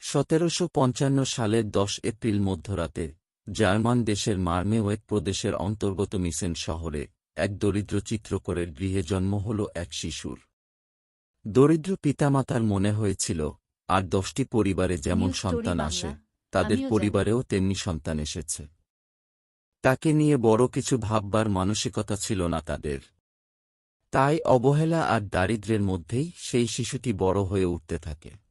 সতেরোশো পঞ্চান্ন সালের দশ এপ্রিল মধ্যরাতে জার্মান দেশের মার্মেওয়েক প্রদেশের অন্তর্গত মিসেন শহরে এক দরিদ্র চিত্রকরের গৃহে জন্ম হল এক শিশুর। দরিদ্র পিতামাতার মনে হয়েছিল আর দশটি পরিবারে যেমন সন্তান আসে তাদের পরিবারেও তেমনি সন্তান এসেছে। তাকে নিয়ে বড় কিছু ভাববার মানসিকতা ছিল না তাদের। তাই অবহেলা আর দারিদ্র্যের মধ্যেই সেই শিশুটি বড় হয়ে উঠতে থাকে।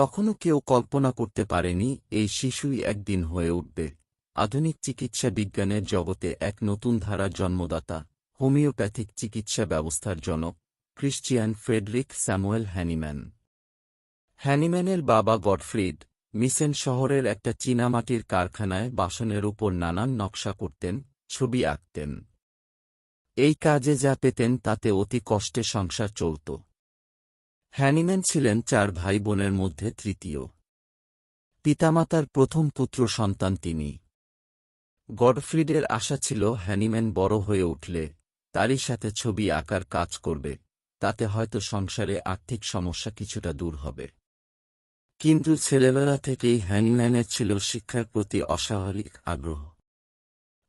তখনও কেউ কল্পনা করতে পারেনি, এই শিশুই একদিন হয়ে উঠবে। আধুনিক চিকিৎসা বিজ্ঞানের জগতে এক নতুন ধারা জন্মদাতা, হোমিওপ্যাথিক চিকিৎসা ব্যবস্থার জনক, ক্রিশ্চিয়ান ফ্রেডরিক স্যামুয়েল হ্যানিম্যান। হ্যানিম্যানের বাবা গডফ্রিড, মিসেন শহরের একটা চীনামাটির কারখানায় বাসনের উপর নানান নকশা করতেন, ছবি আঁকতেন। এই কাজে যা পেতেন তাতে অতি কষ্টে সংসার চলত। হ্যানিম্যান ছিলেন চার ভাই বোনের মধ্যে তৃতীয়। পিতামাতার প্রথম পুত্র সন্তান তিনি। গডফ্রিডের আশা ছিল হ্যানিম্যান বড় হয়ে উঠলে তারই সাথে ছবি আঁকার কাজ করবে, তাতে হয়তো সংসারে আর্থিক সমস্যা কিছুটা দূর হবে। কিন্তু ছেলেবেলা থেকেই হ্যানিম্যানের ছিল শিক্ষার প্রতি অস্বাভাবিক আগ্রহ।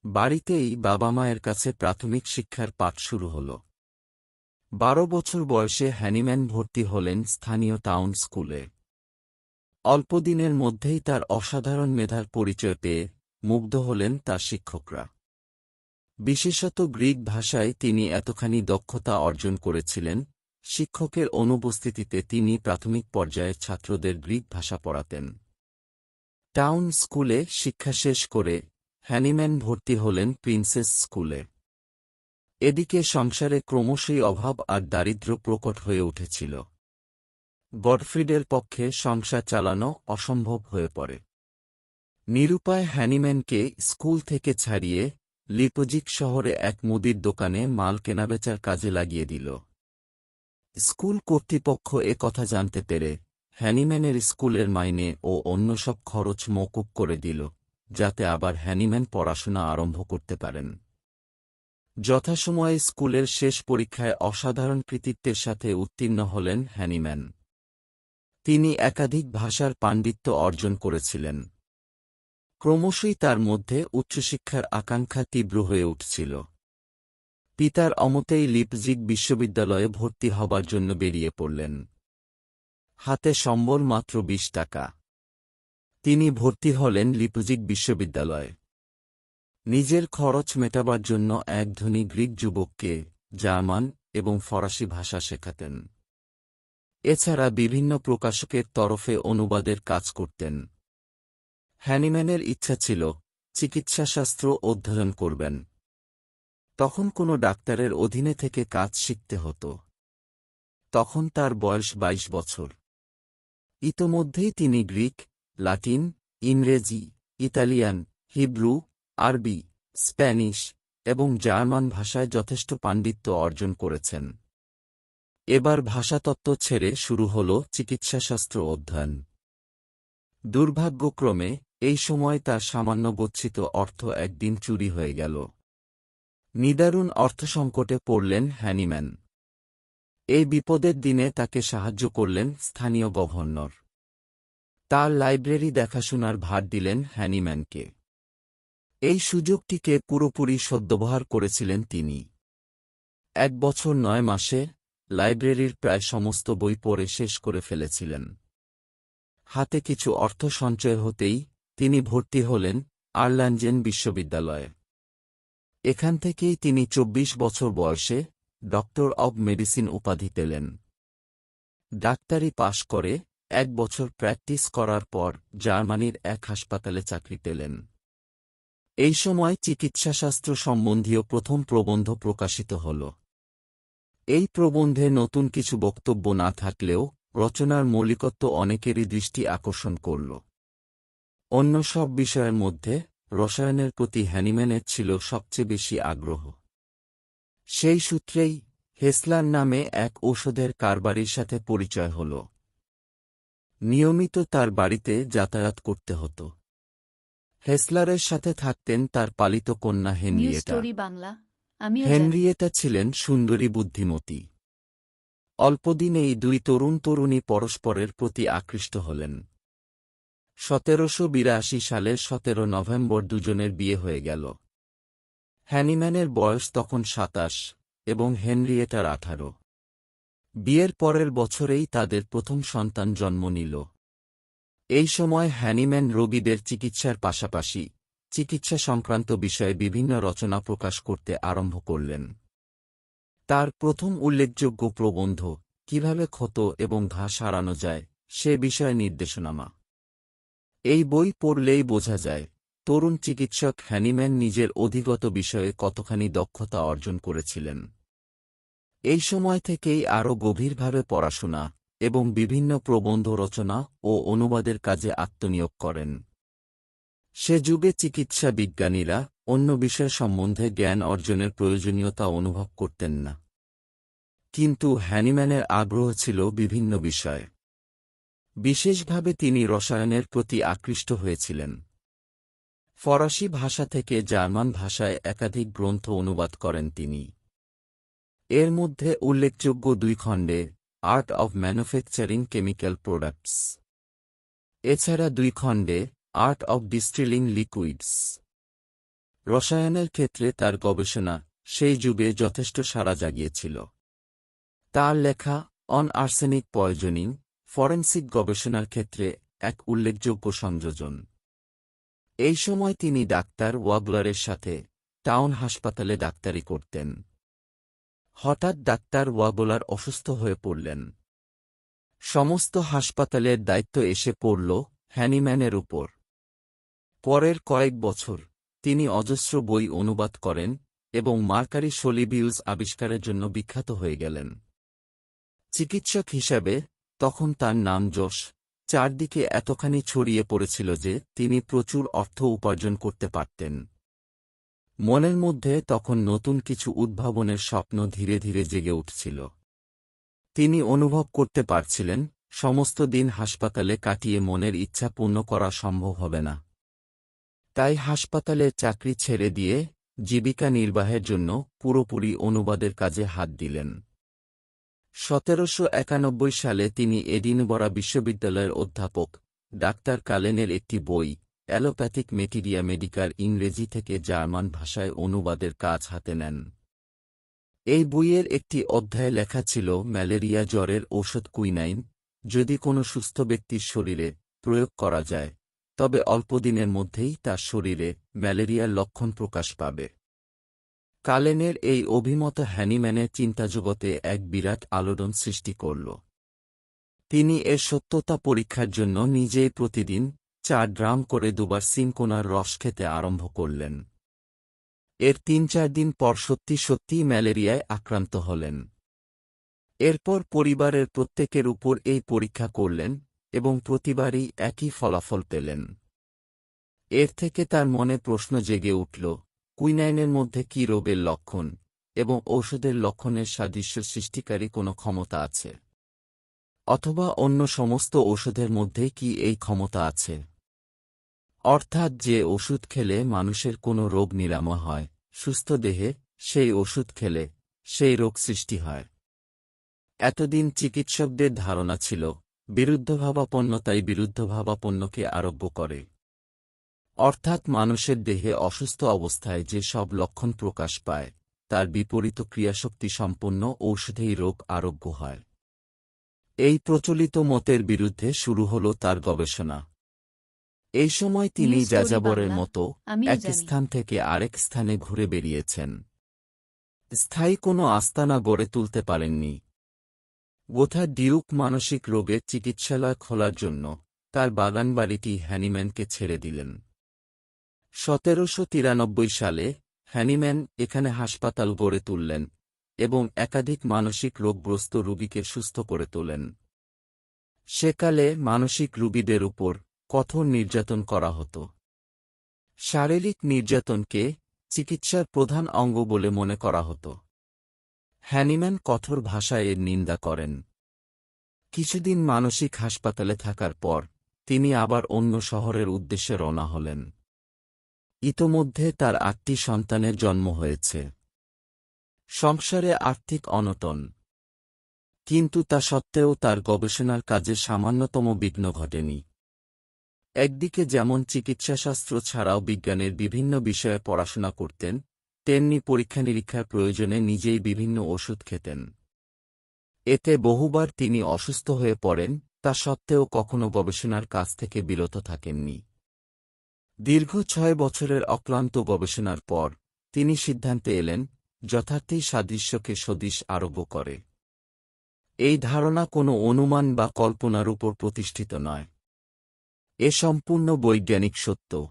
বাড়িতেই বাবা মায়ের কাছে প্রাথমিক শিক্ষার পাঠ শুরু হল। বারো বছর বয়সে হ্যানিম্যান ভর্তি হলেন স্থানীয় টাউন স্কুলে। অল্পদিনের মধ্যেই তার অসাধারণ মেধার পরিচয় পেয়ে মুগ্ধ হলেন তার শিক্ষকরা। বিশেষত গ্রিক ভাষায় তিনি এতখানি দক্ষতা অর্জন করেছিলেন, শিক্ষকের অনুপস্থিতিতে তিনি প্রাথমিক পর্যায়ের ছাত্রদের গ্রিক ভাষা পড়াতেন। টাউন স্কুলে শিক্ষা শেষ করে হ্যানিম্যান ভর্তি হলেন প্রিন্সেস স্কুলে। এদিকে সংসারে ক্রমশই অভাব আর দারিদ্র্য প্রকট হয়ে উঠেছিল। গডফ্রিডের পক্ষে সংসার চালানো অসম্ভব হয়ে পড়ে। নিরুপায় হ্যানিম্যানকে স্কুল থেকে ছাড়িয়ে লিপোজিক শহরে এক মুদির দোকানে মাল কেনাবেচার কাজে লাগিয়ে দিল। স্কুল কর্তৃপক্ষ এ কথা জানতে পেরে হ্যানিম্যানের স্কুলের মাইনে ও অন্য সব খরচ মকুব করে দিল, যাতে আবার হ্যানিম্যান পড়াশোনা আরম্ভ করতে পারেন। যথাসময়ে স্কুলের শেষ পরীক্ষায় অসাধারণ কৃতিত্বের সাথে উত্তীর্ণ হলেন হ্যানিম্যান। তিনি একাধিক ভাষার পাণ্ডিত্য অর্জন করেছিলেন। ক্রমশই তার মধ্যে উচ্চশিক্ষার আকাঙ্ক্ষা তীব্র হয়ে উঠছিল। পিতার অমতেই লিপজিগ বিশ্ববিদ্যালয়ে ভর্তি হবার জন্য বেরিয়ে পড়লেন। হাতে সম্বল মাত্র বিশ টাকা। তিনি ভর্তি হলেন লিপজিগ বিশ্ববিদ্যালয়ে। নিজের খরচ মেটাবার জন্য এক ধনী গ্রিক যুবককে জার্মান এবং ফরাসি ভাষা শেখাতেন। এছাড়া বিভিন্ন প্রকাশকের তরফে অনুবাদের কাজ করতেন। হ্যানিম্যানের ইচ্ছা ছিল চিকিৎসাশাস্ত্র অধ্যয়ন করবেন। তখন কোনো ডাক্তারের অধীনে থেকে কাজ শিখতে হতো। তখন তার বয়স ২২ বছর। ইতোমধ্যেই তিনি গ্রিক লাটিন ইংরেজি, ইতালিয়ান, হিব্রু আরবি, স্প্যানিশ এবং জার্মান ভাষায় যথেষ্ট পাণ্ডিত্য অর্জন করেছেন। এবার ভাষাতত্ত্ব ছেড়ে শুরু হল চিকিৎসাশাস্ত্র অধ্যয়ন। দুর্ভাগ্যক্রমে, এই সময় তার সামান্য গচ্ছিত অর্থ একদিন চুরি হয়ে গেল। নিদারুণ অর্থসংকটে পড়লেন হ্যানিম্যান। এই বিপদের দিনে তাকে সাহায্য করলেন স্থানীয় গভর্নর। তার লাইব্রেরি দেখাশোনার ভার দিলেন হ্যানিম্যানকে। এই সুযোগটিকে পুরোপুরি সদ্ব্যবহার করেছিলেন তিনি। এক বছর নয় মাসে লাইব্রেরির প্রায় সমস্ত বই পড়ে শেষ করে ফেলেছিলেন। হাতে কিছু অর্থ সঞ্চয় হতেই তিনি ভর্তি হলেন আর্লাঞ্জেন বিশ্ববিদ্যালয়ে। এখান থেকেই তিনি চব্বিশ বছর বয়সে ডক্টর অব মেডিসিন উপাধি পেলেন। ডাক্তারি পাশ করে এক বছর প্র্যাকটিস করার পর জার্মানির এক হাসপাতালে চাকরি পেলেন। এই সময় চিকিৎসাশাস্ত্র সম্বন্ধীয় প্রথম প্রবন্ধ প্রকাশিত হল। এই প্রবন্ধে নতুন কিছু বক্তব্য না থাকলেও রচনার মৌলিকত্ব অনেকেরই দৃষ্টি আকর্ষণ করল। অন্য সব বিষয়ের মধ্যে রসায়নের প্রতি হ্যানিম্যানের ছিল সবচেয়ে বেশি আগ্রহ। সেই সূত্রেই হেসলার নামে এক ঔষধের কারবারির সাথে পরিচয় হল। নিয়মিত তার বাড়িতে যাতায়াত করতে হতো। হেসলারের সাথে থাকতেন তার পালিত কন্যা হেনরিয়েটা। হেনরিয়েটা ছিলেন সুন্দরী বুদ্ধিমতী। অল্পদিনেই দুই তরুণ তরুণী পরস্পরের প্রতি আকৃষ্ট হলেন। সতেরোশো বিরাশি সালের সতেরো নভেম্বর দুজনের বিয়ে হয়ে গেল। হ্যানিম্যানের বয়স তখন সাতাশ এবং হেনরিয়েটার আঠারো। বিয়ের পরের বছরেই তাদের প্রথম সন্তান জন্ম নিল। এই সময় হ্যানিম্যান রোগীদের চিকিৎসার পাশাপাশি চিকিৎসা সংক্রান্ত বিষয়ে বিভিন্ন রচনা প্রকাশ করতে আরম্ভ করলেন। তার প্রথম উল্লেখযোগ্য প্রবন্ধ, কীভাবে ক্ষত এবং ঘা সারানো যায় সে বিষয়ে নির্দেশনামা। এই বই পড়লেই বোঝা যায়, তরুণ চিকিৎসক হ্যানিম্যান নিজের অধিগত বিষয়ে কতখানি দক্ষতা অর্জন করেছিলেন। এই সময় থেকেই আরও গভীরভাবে পড়াশোনা এবং বিভিন্ন প্রবন্ধ রচনা ও অনুবাদের কাজে আত্মনিয়োগ করেন। সে যুগে চিকিৎসা বিজ্ঞানীরা অন্য বিষয় সম্বন্ধে জ্ঞান অর্জনের প্রয়োজনীয়তা অনুভব করতেন না। কিন্তু হ্যানিম্যানের আগ্রহ ছিল বিভিন্ন বিষয়ে। বিশেষভাবে তিনি রসায়নের প্রতি আকৃষ্ট হয়েছিলেন। ফরাসি ভাষা থেকে জার্মান ভাষায় একাধিক গ্রন্থ অনুবাদ করেন তিনি। এর মধ্যে উল্লেখযোগ্য দুই খণ্ডে art of manufacturing chemical products এছাড়া দুই খণ্ডে আর্ট অব ডিস্টিলিং লিকুইডস রসায়নের ক্ষেত্রে তার গবেষণা সেই যুগে যথেষ্ট সাড়া জাগিয়েছিল। তার লেখা অন আর্সেনিক পয়জনিং ফরেন্সিক গবেষণার ক্ষেত্রে এক উল্লেখযোগ্য সংযোজন। এই সময় তিনি ডাক্তার ওয়াগলারের সাথে টাউন হাসপাতালে ডাক্তারি করতেন। হঠাৎ ডাক্তার ওয়াগলার অসুস্থ হয়ে পড়লেন। সমস্ত হাসপাতালের দায়িত্ব এসে পড়ল হ্যানিম্যানের উপর। পরের কয়েক বছর তিনি অজস্র বই অনুবাদ করেন এবং মার্কারি সলিবিউলস আবিষ্কারের জন্য বিখ্যাত হয়ে গেলেন। চিকিৎসক হিসাবে তখন তার নাম যশ চারদিকে এতখানি ছড়িয়ে পড়েছিল যে তিনি প্রচুর অর্থ উপার্জন করতে পারতেন। মনের মধ্যে তখন নতুন কিছু উদ্ভাবনের স্বপ্ন ধীরে ধীরে জেগে উঠছিল। তিনি অনুভব করতে পারছিলেন, সমস্ত দিন হাসপাতালে কাটিয়ে মনের ইচ্ছা পূর্ণ করা সম্ভব হবে না। তাই হাসপাতালে চাকরি ছেড়ে দিয়ে জীবিকা নির্বাহের জন্য পুরোপুরি অনুবাদের কাজে হাত দিলেন। সতেরোশো একানব্বই সালে তিনি এডিনবরা বিশ্ববিদ্যালয়ের অধ্যাপক, ডাক্তার কালেনের একটি বই অ্যালোপ্যাথিক মেটিরিয়া মেডিকার ইংরেজি থেকে জার্মান ভাষায় অনুবাদের কাজ হাতে নেন। এই বইয়ের একটি অধ্যায়ে লেখা ছিল, ম্যালেরিয়া জ্বরের ঔষধ কুইনাইন, যদি কোনো সুস্থ ব্যক্তির শরীরে প্রয়োগ করা যায়, তবে অল্পদিনের মধ্যেই তার শরীরে ম্যালেরিয়ার লক্ষণ প্রকাশ পাবে। কালেনের এই অভিমত হ্যানিম্যানের চিন্তাজগতে এক বিরাট আলোড়ন সৃষ্টি করল। তিনি এর সত্যতা পরীক্ষার জন্য নিজেই প্রতিদিন চার ড্রাম করে দুবার সিনকোনার রস খেতে আরম্ভ করলেন। এর তিন চার দিন পর সত্যি সত্যিই ম্যালেরিয়ায় আক্রান্ত হলেন। এরপর পরিবারের প্রত্যেকের উপর এই পরীক্ষা করলেন এবং প্রতিবারই একই ফলাফল পেলেন। এর থেকে তার মনে প্রশ্ন জেগে উঠল, কুইনাইনের মধ্যে কি রোগের লক্ষণ এবং ঔষধের লক্ষণের সাদৃশ্য সৃষ্টিকারী কোনো ক্ষমতা আছে? অথবা অন্য সমস্ত ঔষধের মধ্যে কি এই ক্ষমতা আছে? অর্থাৎ যে ওষুধ খেলে মানুষের কোনো রোগ নিরাময় হয়, সুস্থ দেহে সেই ওষুধ খেলে সেই রোগ সৃষ্টি হয়। এতদিন চিকিৎসকদের ধারণা ছিল, বিরুদ্ধভাবাপন্নতাই বিরুদ্ধভাবাপন্নকে আরোগ্য করে। অর্থাৎ মানুষের দেহে অসুস্থ অবস্থায় যে সব লক্ষণ প্রকাশ পায়, তার বিপরীত ক্রিয়াশক্তি সম্পন্ন ঔষধেই রোগ আরোগ্য হয়। এই প্রচলিত মতের বিরুদ্ধে শুরু হল তার গবেষণা। এই সময় তিনি যাযাবরের মতো এক স্থান থেকে আরেক স্থানে ঘুরে বেরিয়েছেন স্থায়ী কোনো আস্তানা গড়ে তুলতে পারেননি। গোথা ডিউক মানসিক রোগের চিকিৎসালয় খোলার জন্য তার বাগানবাড়িটি হ্যানিম্যানকে ছেড়ে দিলেন। সতেরোশো তিরানব্বই সালে হ্যানিম্যান এখানে হাসপাতাল গড়ে তুললেন এবং একাধিক মানসিক রোগগ্রস্ত রুগীকে সুস্থ করে তোলেন। সেকালে মানসিক রুগীদের উপর কঠোর নির্যাতন করা হতো। শারীরিক নির্যাতনকে চিকিৎসার প্রধান অঙ্গ বলে মনে করা হতো। হ্যানিম্যান কঠোর ভাষায় এর নিন্দা করেন। কিছুদিন মানসিক হাসপাতালে থাকার পর তিনি আবার অন্য শহরের উদ্দেশ্যে রওনা হলেন। ইতোমধ্যে তার আটটি সন্তানের জন্ম হয়েছে। সংসারে আর্থিক অনটন। কিন্তু তা সত্ত্বেও তার গবেষণার কাজে সামান্যতম বিঘ্ন ঘটেনি। একদিকে যেমন চিকিৎসাশাস্ত্র ছাড়াও বিজ্ঞানের বিভিন্ন বিষয়ে পড়াশোনা করতেন, তেমনি পরীক্ষা নিরীক্ষার প্রয়োজনে নিজেই বিভিন্ন ওষুধ খেতেন। এতে বহুবার তিনি অসুস্থ হয়ে পড়েন, তা সত্ত্বেও কখনো গবেষণার কাজ থেকে বিরত থাকেননি। দীর্ঘ ছয় বছরের অক্লান্ত গবেষণার পর তিনি সিদ্ধান্তে এলেন, যথার্থই সাদৃশ্যকে সদিশ আরোগ্য করে। এই ধারণা কোনো অনুমান বা কল্পনার উপর প্রতিষ্ঠিত নয়। এ সম্পূর্ণ বৈজ্ঞানিক সত্য।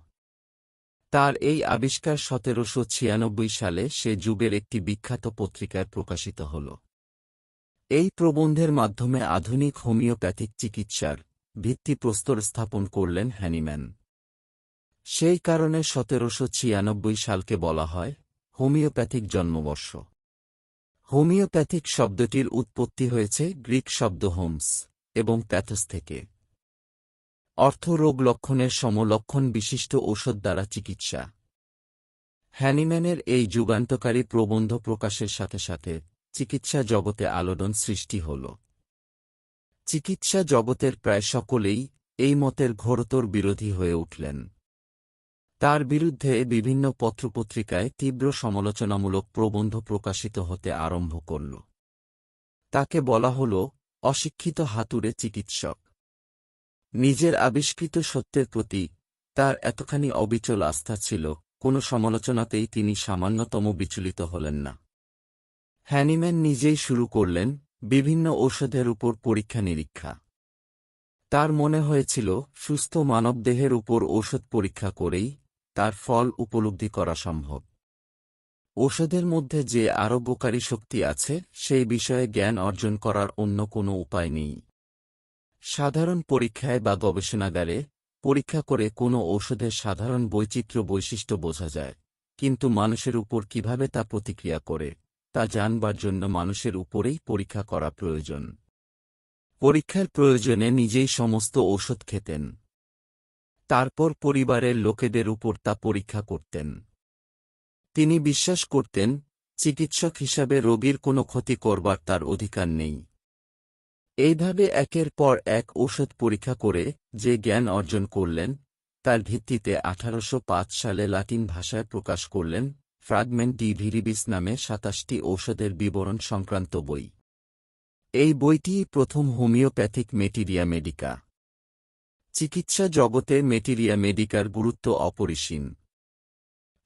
তার এই আবিষ্কার সতেরোশো ছিয়ানব্বই সালে সে যুগের একটি বিখ্যাত পত্রিকায় প্রকাশিত হল। এই প্রবন্ধের মাধ্যমে আধুনিক হোমিওপ্যাথিক চিকিৎসার ভিত্তিপ্রস্তর স্থাপন করলেন হ্যানিম্যান। সেই কারণে সতেরোশো ছিয়ানব্বই সালকে বলা হয় হোমিওপ্যাথিক জন্মবর্ষ। হোমিওপ্যাথিক শব্দটির উৎপত্তি হয়েছে গ্রিক শব্দ হোমস এবং প্যাথস থেকে। অর্থ রোগ লক্ষণের সমলক্ষণ বিশিষ্ট ঔষধ দ্বারা চিকিৎসা। হ্যানিম্যানের এই যুগান্তকারী প্রবন্ধ প্রকাশের সাথে সাথে চিকিৎসা জগতে আলোড়ন সৃষ্টি হল। চিকিৎসা জগতের প্রায় সকলেই এই মতের ঘোরতর বিরোধী হয়ে উঠলেন। তার বিরুদ্ধে বিভিন্ন পত্রপত্রিকায় তীব্র সমালোচনামূলক প্রবন্ধ প্রকাশিত হতে আরম্ভ করল। তাকে বলা হল অশিক্ষিত হাতুড়ে চিকিৎসক। নিজের আবিষ্কৃত সত্যের প্রতি তার এতখানি অবিচল আস্থা ছিল, কোনো সমালোচনাতেই তিনি সামান্যতম বিচলিত হলেন না। হ্যানিম্যান নিজেই শুরু করলেন বিভিন্ন ঔষধের উপর পরীক্ষা নিরীক্ষা তার মনে হয়েছিল, সুস্থ মানবদেহের উপর ঔষধ পরীক্ষা করেই তার ফল উপলব্ধি করা সম্ভব। ঔষধের মধ্যে যে আরোগ্যকারী শক্তি আছে, সেই বিষয়ে জ্ঞান অর্জন করার অন্য কোনো উপায় নেই। সাধারণ পরীক্ষায় বা গবেষণাগারে পরীক্ষা করে কোনো ঔষধের সাধারণ বৈচিত্র্য বৈশিষ্ট্য বোঝা যায়, কিন্তু মানুষের উপর কীভাবে তা প্রতিক্রিয়া করে, তা জানবার জন্য মানুষের উপরেই পরীক্ষা করা প্রয়োজন। পরীক্ষার প্রয়োজনে নিজেই সমস্ত ঔষধ খেতেন। তারপর পরিবারের লোকেদের উপর তা পরীক্ষা করতেন। তিনি বিশ্বাস করতেন, চিকিৎসক হিসাবে রোগীর কোনো ক্ষতি করবার তার অধিকার নেই। এইভাবে একের পর এক ঔষধ পরীক্ষা করে যে জ্ঞান অর্জন করলেন, তার ভিত্তিতে আঠারোশ পাঁচ সালে লাতিন ভাষায় প্রকাশ করলেন ফ্রাগমেন্ট ডি ভিরিবিস নামে সাতাশটি ঔষধের বিবরণ সংক্রান্ত বই। এই বইটি প্রথম হোমিওপ্যাথিক মেটিরিয়া মেডিকা। চিকিৎসা জগতে মেটিরিয়া মেডিকার গুরুত্ব অপরিসীম।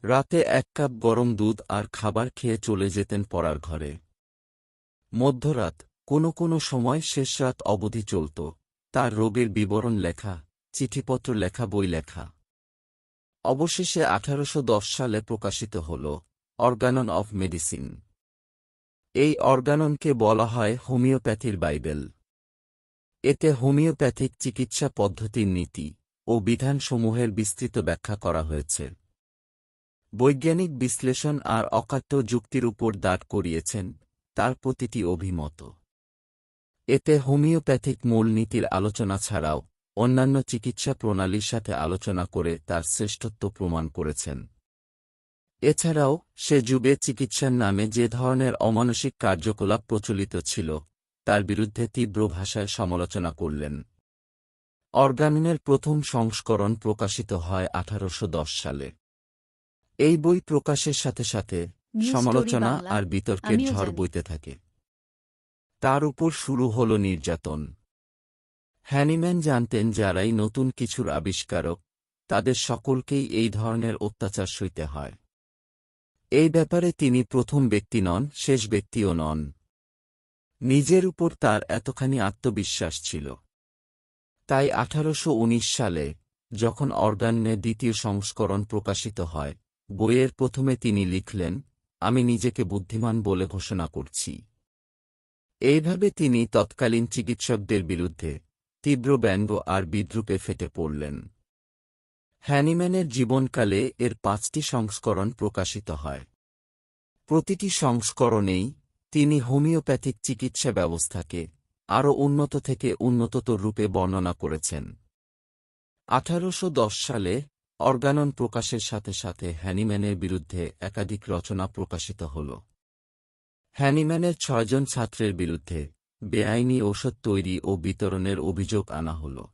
রাতে এক কাপ গরম দুধ আর খাবার খেয়ে চলে যেতেন পড়ার ঘরে। মধ্যরাত কোনো কোনো সময় শেষ রাত অবধি চলত। তার রোগের বিবরণ লেখা, চিঠিপত্র লেখা, বই লেখা। অবশেষে আঠারোশ দশ সালে প্রকাশিত হল অর্গানন অফ মেডিসিন। এই অর্গাননকে বলা হয় হোমিওপ্যাথির বাইবেল। এতে হোমিওপ্যাথিক চিকিৎসা পদ্ধতির নীতি ও বিধানসমূহের বিস্তৃত ব্যাখ্যা করা হয়েছে। বৈজ্ঞানিক বিশ্লেষণ আর অকাট্য যুক্তির উপর দাঁড় করিয়েছেন তার প্রতিটি অভিমত। এতে হোমিওপ্যাথিক মূলনীতির আলোচনা ছাড়াও অন্যান্য চিকিৎসা প্রণালীর সাথে আলোচনা করে তার শ্রেষ্ঠত্ব প্রমাণ করেছেন। এছাড়াও সে যুগে চিকিৎসার নামে যে ধরনের অমানসিক কার্যকলাপ প্রচলিত ছিল তার বিরুদ্ধে তীব্র ভাষায় সমালোচনা করলেন। অর্গানিনের প্রথম সংস্করণ প্রকাশিত হয় আঠারোশ দশ সালে। এই বই প্রকাশের সাথে সাথে সমালোচনা আর বিতর্কের ঝড় বইতে থাকে। তার উপর শুরু হল নির্যাতন। হ্যানিম্যান জানতেন যারাই নতুন কিছুর আবিষ্কারক, তাদের সকলকেই এই ধরনের অত্যাচার সইতে হয়। এই ব্যাপারে তিনি প্রথম ব্যক্তি নন, শেষ ব্যক্তিও নন। নিজের উপর তার এতখানি আত্মবিশ্বাস ছিল। তাই আঠারোশ উনিশ সালে, যখন অর্গানের দ্বিতীয় সংস্করণ প্রকাশিত হয়, বইয়ের প্রথমে তিনি লিখলেন, আমি নিজেকে বুদ্ধিমান বলে ঘোষণা করছি। এইভাবে তিনি তৎকালীন চিকিৎসকদের বিরুদ্ধে তীব্র ব্যঙ্গ আর বিদ্রুপে ফেটে পড়লেন। হ্যানিম্যানের জীবনকালে এর পাঁচটি সংস্করণ প্রকাশিত হয়। প্রতিটি সংস্করণেই তিনি হোমিওপ্যাথিক চিকিৎসা ব্যবস্থাকে আরও উন্নত থেকে উন্নততর রূপে বর্ণনা করেছেন। আঠারোশ দশ সালে অর্গানন প্রকাশের সাথে সাথে হ্যানিম্যানের বিরুদ্ধে একাধিক রচনা প্রকাশিত হল। হ্যানিম্যানের ছয়জন ছাত্রের বিরুদ্ধে বেআইনি ঔষধ তৈরি ও বিতরণের অভিযোগ আনা হল।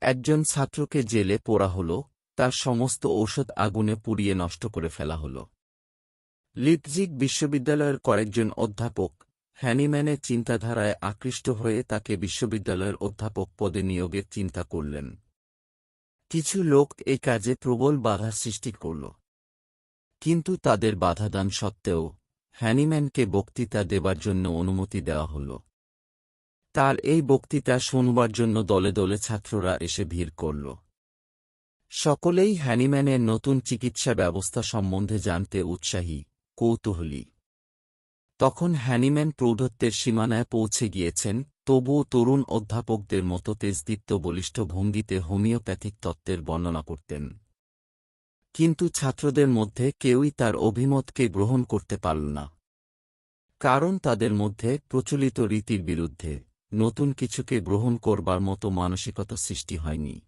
একজন ছাত্রকে জেলে পোড়া হল, তার সমস্ত ঔষধ আগুনে পুড়িয়ে নষ্ট করে ফেলা হল। লিপজিগ বিশ্ববিদ্যালয়ের কয়েকজন অধ্যাপক হ্যানিম্যানের চিন্তাধারায় আকৃষ্ট হয়ে তাকে বিশ্ববিদ্যালয়ের অধ্যাপক পদে নিয়োগের চিন্তা করলেন। কিছু লোক এই কাজে প্রবল বাধা সৃষ্টি করল। কিন্তু তাদের বাধাদান সত্ত্বেও হ্যানিম্যানকে বক্তৃতা দেবার জন্য অনুমতি দেওয়া হল। তার এই বক্তৃতা শুনবার জন্য দলে দলে ছাত্ররা এসে ভিড় করল। সকলেই হ্যানিম্যানের নতুন চিকিৎসা ব্যবস্থা সম্বন্ধে জানতে উৎসাহী, কৌতূহলী। তখন হ্যানিম্যান প্রৌঢ়ত্বের সীমানায় পৌঁছে গিয়েছেন, তবুও তরুণ অধ্যাপকদের মতো তেজদীপ্ত বলিষ্ঠ ভঙ্গিতে হোমিওপ্যাথিক তত্ত্বের বর্ণনা করতেন। কিন্তু ছাত্রদের মধ্যে কেউই তার অভিমতকে গ্রহণ করতে পারল না। কারণ তাদের মধ্যে প্রচলিত রীতির বিরুদ্ধে নতুন কিছুকে গ্রহণ করবার মতো মানসিকতা সৃষ্টি হয়নি।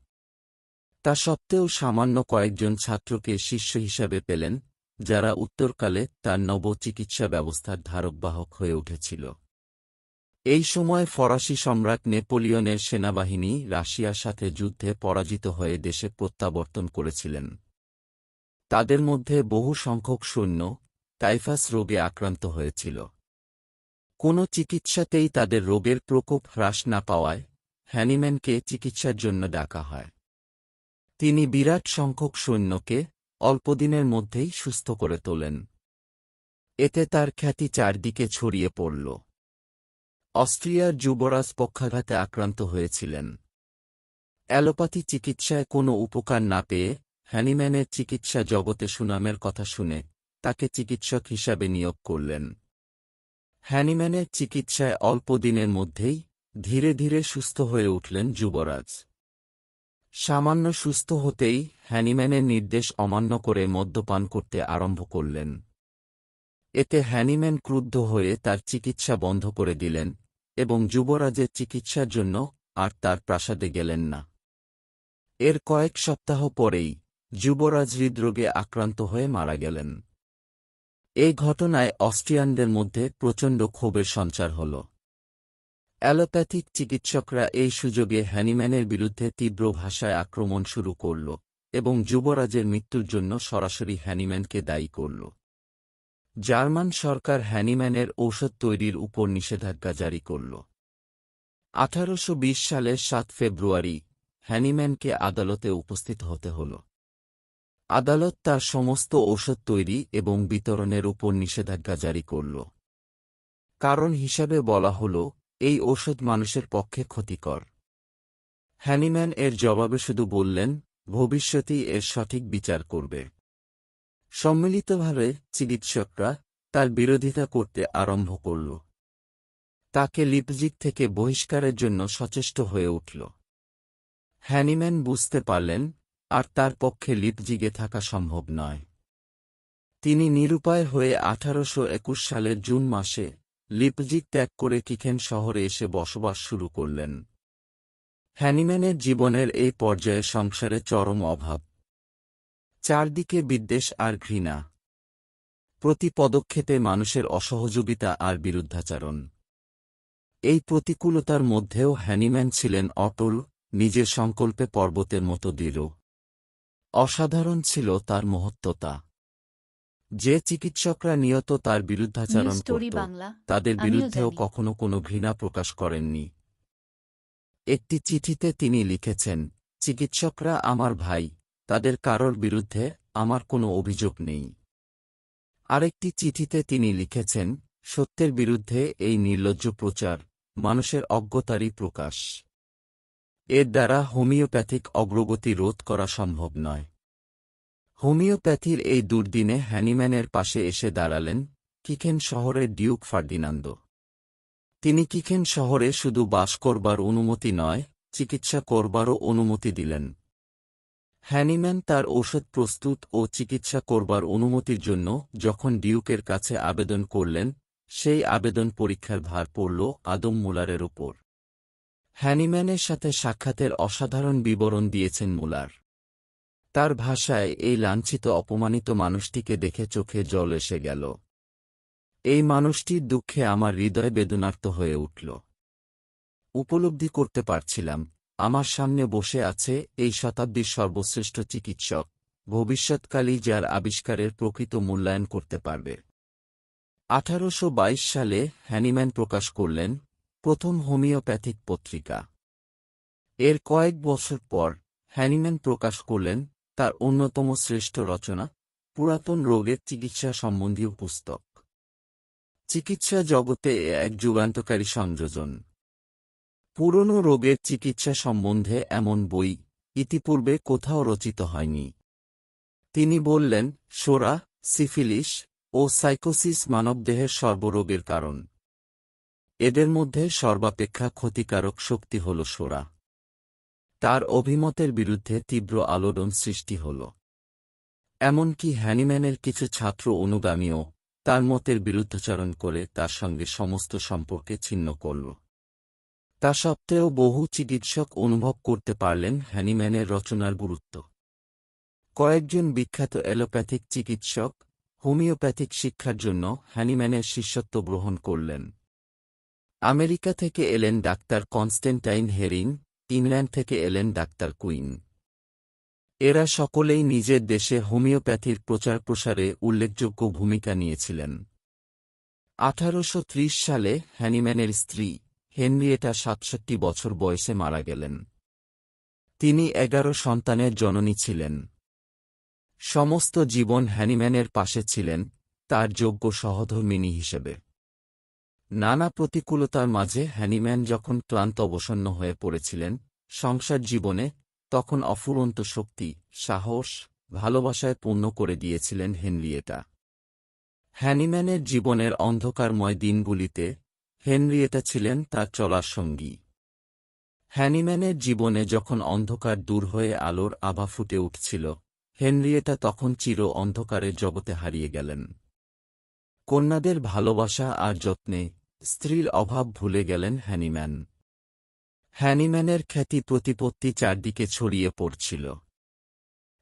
তা সত্ত্বেও সামান্য কয়েকজন ছাত্রকে শিষ্য হিসাবে পেলেন, যারা উত্তরকালে তার নব চিকিৎসা ব্যবস্থার ধারকবাহক হয়ে উঠেছিল। এই সময় ফরাসি সম্রাট নেপোলিয়নের সেনাবাহিনী রাশিয়ার সাথে যুদ্ধে পরাজিত হয়ে দেশে প্রত্যাবর্তন করেছিলেন। তাদের মধ্যে বহু সংখ্যক সৈন্য টাইফাস রোগে আক্রান্ত হয়েছিল। কোনো চিকিৎসাতেই তাদের রোগের প্রকোপ হ্রাস না পাওয়ায় হ্যানিম্যানকে চিকিৎসার জন্য ডাকা হয়। তিনি বিরাট সংখ্যক সৈন্যকে অল্পদিনের মধ্যেই সুস্থ করে তোলেন। এতে তার খ্যাতি চারদিকে ছড়িয়ে পড়ল। অস্ট্রিয়ার যুবরাজ পক্ষাঘাতে আক্রান্ত হয়েছিলেন। অ্যালোপ্যাথি চিকিৎসায় কোনো উপকার না পেয়ে হ্যানিম্যানের চিকিৎসা জগতে সুনামের কথা শুনে তাকে চিকিৎসক হিসাবে নিয়োগ করলেন। হ্যানিম্যানের চিকিৎসায় অল্প দিনের মধ্যেই ধীরে ধীরে সুস্থ হয়ে উঠলেন যুবরাজ। সামান্য সুস্থ হতেই হ্যানিম্যানের নির্দেশ অমান্য করে মদ্যপান করতে আরম্ভ করলেন। এতে হ্যানিম্যান ক্রুদ্ধ হয়ে তার চিকিৎসা বন্ধ করে দিলেন এবং যুবরাজের চিকিৎসার জন্য আর তার প্রাসাদে গেলেন না। এর কয়েক সপ্তাহ পরেই যুবরাজ হৃদরোগে আক্রান্ত হয়ে মারা গেলেন। এই ঘটনায় অস্ট্রিয়ানদের মধ্যে প্রচণ্ড ক্ষোভের সঞ্চার হল। অ্যালোপ্যাথিক চিকিৎসকরা এই সুযোগে হ্যানিম্যানের বিরুদ্ধে তীব্র ভাষায় আক্রমণ শুরু করল এবং যুবরাজের মৃত্যুর জন্য সরাসরি হ্যানিম্যানকে দায়ী করল। জার্মান সরকার হ্যানিম্যানের ঔষধ তৈরির উপর নিষেধাজ্ঞা জারি করল। আঠারোশো সালের সাত ফেব্রুয়ারি হ্যানিম্যানকে আদালতে উপস্থিত হতে হল। আদালত তার সমস্ত ঔষধ তৈরি এবং বিতরণের উপর নিষেধাজ্ঞা জারি করল। কারণ হিসাবে বলা হল, এই ঔষধ মানুষের পক্ষে ক্ষতিকর। হ্যানিম্যান এর জবাবে শুধু বললেন, ভবিষ্যতেই এর সঠিক বিচার করবে। সম্মিলিতভাবে চিকিৎসকরা তার বিরোধিতা করতে আরম্ভ করল। তাকে লিপজিক থেকে বহিষ্কারের জন্য সচেষ্ট হয়ে উঠল। হ্যানিম্যান বুঝতে পারলেন আর তার পক্ষে লিপজিগে থাকা সম্ভব নয়। তিনি নিরুপায় হয়ে আঠারোশো একুশ সালের জুন মাসে লিপজিগ ত্যাগ করে কিখেন শহরে এসে বসবাস শুরু করলেন। হ্যানিম্যানের জীবনের এই পর্যায়ে সংসারে চরম অভাব। চারদিকে বিদ্বেষ আর ঘৃণা। প্রতি পদক্ষেপে মানুষের অসহযোগিতা আর বিরুদ্ধাচারণ। এই প্রতিকূলতার মধ্যেও হ্যানিম্যান ছিলেন অটল, নিজের সংকল্পে পর্বতের মতো দৃঢ়। অসাধারণ ছিল তার মহত্বতা। যে চিকিৎসকরা নিয়ত তার বিরুদ্ধাচারণ করত তাদের বিরুদ্ধেও কখনো কোনো ঘৃণা প্রকাশ করেননি। একটি চিঠিতে তিনি লিখেছেন চিকিৎসকরা আমার ভাই তাদের কারোর বিরুদ্ধে আমার কোনো অভিযোগ নেই। আরেকটি চিঠিতে তিনি লিখেছেন সত্যের বিরুদ্ধে এই নির্লজ্জ প্রচার মানুষের অজ্ঞতারই প্রকাশ। এর দ্বারা হোমিওপ্যাথিক অগ্রগতি রোধ করা সম্ভব নয়। হোমিওপ্যাথির এই দুর্দিনে হ্যানিম্যানের পাশে এসে দাঁড়ালেন কিখেন শহরের ডিউক ফার্দিনান্দ। তিনি কিখেন শহরে শুধু বাস করবার অনুমতি নয়, চিকিৎসা করবারও অনুমতি দিলেন। হ্যানিম্যান তার ঔষধ প্রস্তুত ও চিকিৎসা করবার অনুমতির জন্য যখন ডিউকের কাছে আবেদন করলেন, সেই আবেদন পরীক্ষার ভার পড়ল আদম মুলারের ওপর। হ্যানিম্যানের সাথে সাক্ষাতের অসাধারণ বিবরণ দিয়েছেন মুলার। তার ভাষায় এই লাঞ্ছিত, অপমানিত মানুষটিকে দেখে চোখে জল এসে গেল। এই মানুষটির দুঃখে আমার হৃদয় বেদনার্ত হয়ে উঠল। উপলব্ধি করতে পারছিলাম, আমার সামনে বসে আছে এই শতাব্দীর সর্বশ্রেষ্ঠ চিকিৎসক ভবিষ্যৎকালী যার আবিষ্কারের প্রকৃত মূল্যায়ন করতে পারবে। আঠারোশ বাইশ সালে হ্যানিম্যান প্রকাশ করলেন প্রথম হোমিওপ্যাথিক পত্রিকা। এর কয়েক বছর পর হ্যানিম্যান প্রকাশ করলেন তার অন্যতম শ্রেষ্ঠ রচনা, পুরাতন রোগের চিকিৎসা সম্বন্ধীয় পুস্তক। চিকিৎসা জগতে এক যুগান্তকারী সংযোজন। পুরনো রোগের চিকিৎসা সম্বন্ধে এমন বই ইতিপূর্বে কোথাও রচিত হয়নি। তিনি বললেন, সোরা, সিফিলিস ও সাইকোসিস মানবদেহের সর্বরোগের কারণ। এদের মধ্যে সর্বাপেক্ষা ক্ষতিকারক শক্তি হল সোরা। তার অভিমতের বিরুদ্ধে তীব্র আলোড়ন সৃষ্টি হল। এমনকি হ্যানিম্যানের কিছু ছাত্র অনুগামীও তার মতের বিরুদ্ধাচরণ করে তার সঙ্গে সমস্ত সম্পর্কে ছিন্ন করল। তা সত্ত্বেও বহু চিকিৎসক অনুভব করতে পারলেন হ্যানিম্যানের রচনার গুরুত্ব। কয়েকজন বিখ্যাত অ্যালোপ্যাথিক চিকিৎসক হোমিওপ্যাথিক শিক্ষার জন্য হ্যানিম্যানের শিষ্যত্ব গ্রহণ করলেন। আমেরিকা থেকে এলেন ডাক্তার কনস্টেন্টাইন হেরিং, ইংল্যান্ড থেকে এলেন ডাক্তার কুইন। এরা সকলেই নিজের দেশে হোমিওপ্যাথির প্রচার প্রসারে উল্লেখযোগ্য ভূমিকা নিয়েছিলেন। আঠারোশ ত্রিশ সালে হ্যানিম্যানের স্ত্রী, হেনরিয়েটা সাতষট্টি বছর বয়সে মারা গেলেন। তিনি এগারো সন্তানের জননী ছিলেন। সমস্ত জীবন হ্যানিম্যানের পাশে ছিলেন, তার যোগ্য সহধর্মিনী হিসেবে। নানা প্রতিকূলতার মাঝে হ্যানিম্যান যখন ক্লান্ত অবসন্ন হয়ে পড়েছিলেন, সংসার জীবনে তখন অফুরন্ত শক্তি, সাহস, ভালোবাসায় পূর্ণ করে দিয়েছিলেন হেনরিয়েটা। হ্যানিম্যানের জীবনের অন্ধকারময় দিনগুলিতে হেনরিয়েটা ছিলেন তার চলার সঙ্গী। হ্যানিম্যানের জীবনে যখন অন্ধকার দূর হয়ে আলোর আভা ফুটে উঠছিল, হেনরিয়েটা তখন চির অন্ধকারের জগতে হারিয়ে গেলেন। কন্যাদের ভালোবাসা আর যত্নে স্ত্রীর অভাব ভুলে গেলেন হ্যানিম্যান। হ্যানিম্যানের খ্যাতি প্রতিপত্তি চারদিকে ছড়িয়ে পড়ছিল।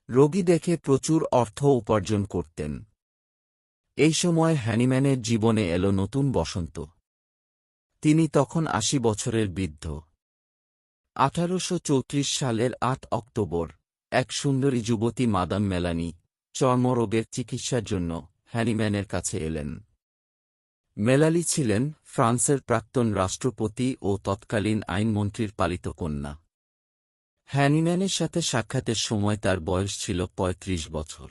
রোগী দেখে প্রচুর অর্থ উপার্জন করতেন। এই সময় হ্যানিম্যানের জীবনে এলো নতুন বসন্ত। তিনি তখন আশি বছরের বৃদ্ধ। আঠারোশ চৌত্রিশ সালের আট অক্টোবর, এক সুন্দরী যুবতী মাদাম মেলানি চর্মরোগের চিকিৎসার জন্য হ্যানিম্যানের কাছে এলেন। মেলালি ছিলেন ফ্রান্সের প্রাক্তন রাষ্ট্রপতি ও তৎকালীন আইনমন্ত্রীর পালিত কন্যা। হ্যানিম্যানের সাথে সাক্ষাতের সময় তার বয়স ছিল ৩৫ বছর।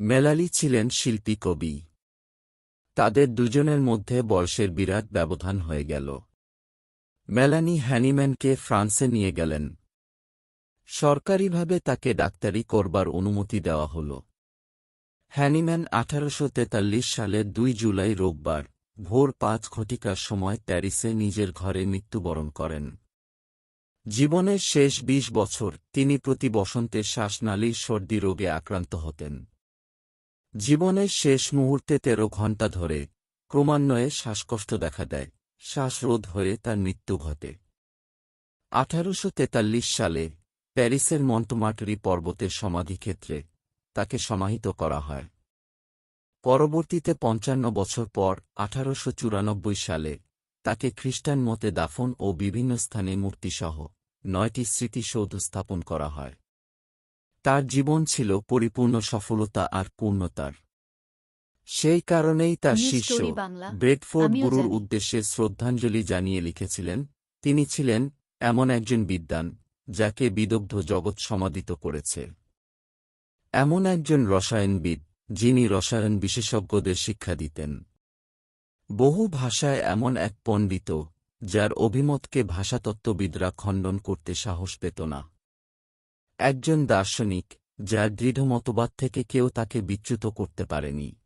মেলালি ছিলেন শিল্পী কবি। তাদের দুজনের মধ্যে বয়সের বিরাট ব্যবধান হয়ে গেল। মেলানি হ্যানিম্যানকে ফ্রান্সে নিয়ে গেলেন। সরকারিভাবে তাকে ডাক্তারি করবার অনুমতি দেওয়া হল। হ্যানিম্যান আঠারোশো সালের দুই জুলাই রোববার, ভোর পাঁচ ঘটিকার সময় প্যারিসে নিজের ঘরে মৃত্যুবরণ করেন। জীবনের শেষ ২০ বছর তিনি প্রতি বসন্তে শ্বাসনালীর সর্দি রোগে আক্রান্ত হতেন। জীবনের শেষ মুহূর্তে তেরো ঘণ্টা ধরে ক্রমান্বয়ে শ্বাসকষ্ট দেখা দেয়, শ্বাসরোধ হয়ে তার মৃত্যু ঘটে। আঠারোশ তেতাল্লিশ সালে প্যারিসের মন্টমাটরি পর্বতের সমাধিক্ষেত্রে তাকে সমাহিত করা হয়। পরবর্তীতে পঞ্চান্ন বছর পর আঠারোশ চুরানব্বই সালে তাকে খ্রিস্টান মতে দাফন ও বিভিন্ন স্থানে মূর্তিসহ নয়টি স্মৃতিসৌধ স্থাপন করা হয়। তার জীবন ছিল পরিপূর্ণ সফলতা আর পূর্ণতার। সেই কারণেই তার শিষ্য ব্রেডফোর্ড গুরুর উদ্দেশ্যে শ্রদ্ধাঞ্জলি জানিয়ে লিখেছিলেন তিনি ছিলেন এমন একজন বিদ্বান যাকে বিদগ্ধ জগৎ সমাদিত করেছে। এমন একজন রসায়নবিদ, যিনি রসায়ন বিশেষজ্ঞদের শিক্ষা দিতেন। বহু ভাষায় এমন এক পণ্ডিত, যার অভিমতকে ভাষাতত্ত্ববিদরা খণ্ডন করতে সাহস পেত না। একজন দার্শনিক, যার দৃঢ় মতবাদ থেকে কেউ তাকে বিচ্যুত করতে পারেনি।